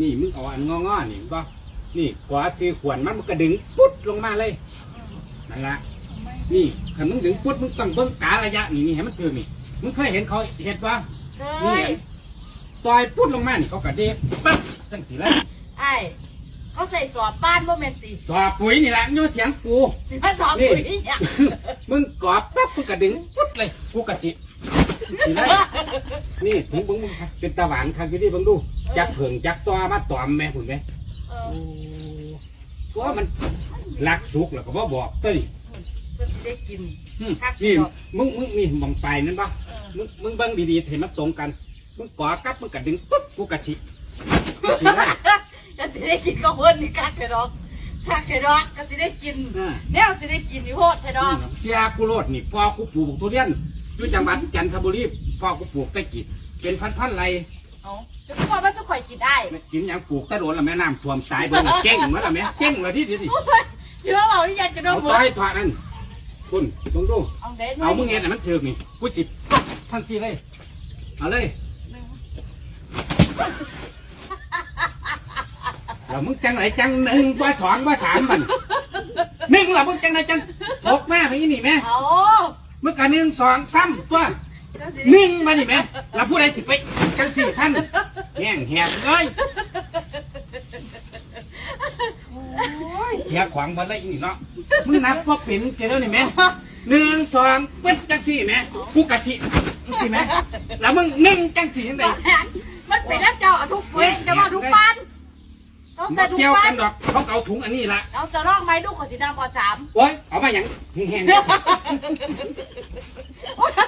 นี่มึงเอาอันงอๆนี่ก็นี่กว่าซื้อขวดมันมันก็ดึงปุ๊ดลงมาเลยนั่นละนี่คันมึงดึงปุ๊ดมึงต้องเบิ่งการะยะนี่นี่ให้มันถึงนี่มึงเคยเห็นเขาเห็นปะเคนี่ยต่อยปุ๊ดลงมานี่เขาก็เดกปั๊บจังสิเลยไอ้เขาใส่สอบบ้านบ่แม่นติต่อปุ๋ยนี่แหละนี่มาเถียงกูสิมาสอบปุ๋ยอีหยังมึงกอบปั๊บมึงก็ดึงปุ๊ดเลยกูกะจิสิเล ยนี่ถึงมึงมึงเป็นตาหวานครั้งที่นี่มึงดู จักเผิงจักตัวมาตอมแม่หุ่นไหมเออว่ามันรักสุกแล้วก็บ่บอกเต้ยเพิ่นสิได้กิน อืมครับนี่มึงมึงนี่มองไปนั่นปะเออมึงมึงเบิ่งดีๆเห็นมันตรงกัน มึงกอกับมึงก็ดึงปุ๊บกูกะจิสิได้ก็สิได้กินก็เพิ่นนี่คักแค่ดอกคักแค่ดอกก็สิได้กินอ่า แนวสิได้กินนี่โพดแค่ดอกเสียกูโลดนี่พ่อกูปลูกทุเรียนอยู่จังหวัดจันทบุรี พ่อกูปลูกตะกี้เป็นพันๆไรเอาจะพูดว่ามันจะข่อยกินได้ไม่กินหยังปลูกแตะโดนละแม่น้ำท่วมตายเบิ่งเก่งมาละแม่เก่งละที่เดียวดิเชื่อเปล่าที่อยากจะโดเอานหมต่ดอยถอดนั่นคุณมึงดู เอาเด็ดเอามึงเห็นอันมันถือกนี่กูจิบทันทีเลย เอาเลยแล้วมึงจังไหนจังหนึ่งว่าสองว่าสามมันหนึ่งละมึงจังไหนจังหกแม่ไปยี่นี่แม่เอา มึงกันหนึ่งสองสามตัวห นึ่งมานี่แม่แล้วผู้ใดจิไปจังสี่ท่านแง่งแหกเลยโอ้ยเสียขวางมาเลยอีนี่เนาะมึงนับพอเป็นเจแล้วนี่แม่หนึ่งสองเป็นจังสี่แม่กูกะสิจังสี่แม่แล้วมึงหนึ่งจังสี่ยังไงมันเป็นน้ำเจ้าอะทุกเว้นจะว่าทุกปันต้องมาแต่ทุกเกี่ยวปักันนดอกเขาเอาถุงอันนี้ละเอาจะลอกไม้ลูกขอสีดำพอสามโอ้ยเอามาอย่างแห้งโอ้ยกะป้าเอาสักคนๆ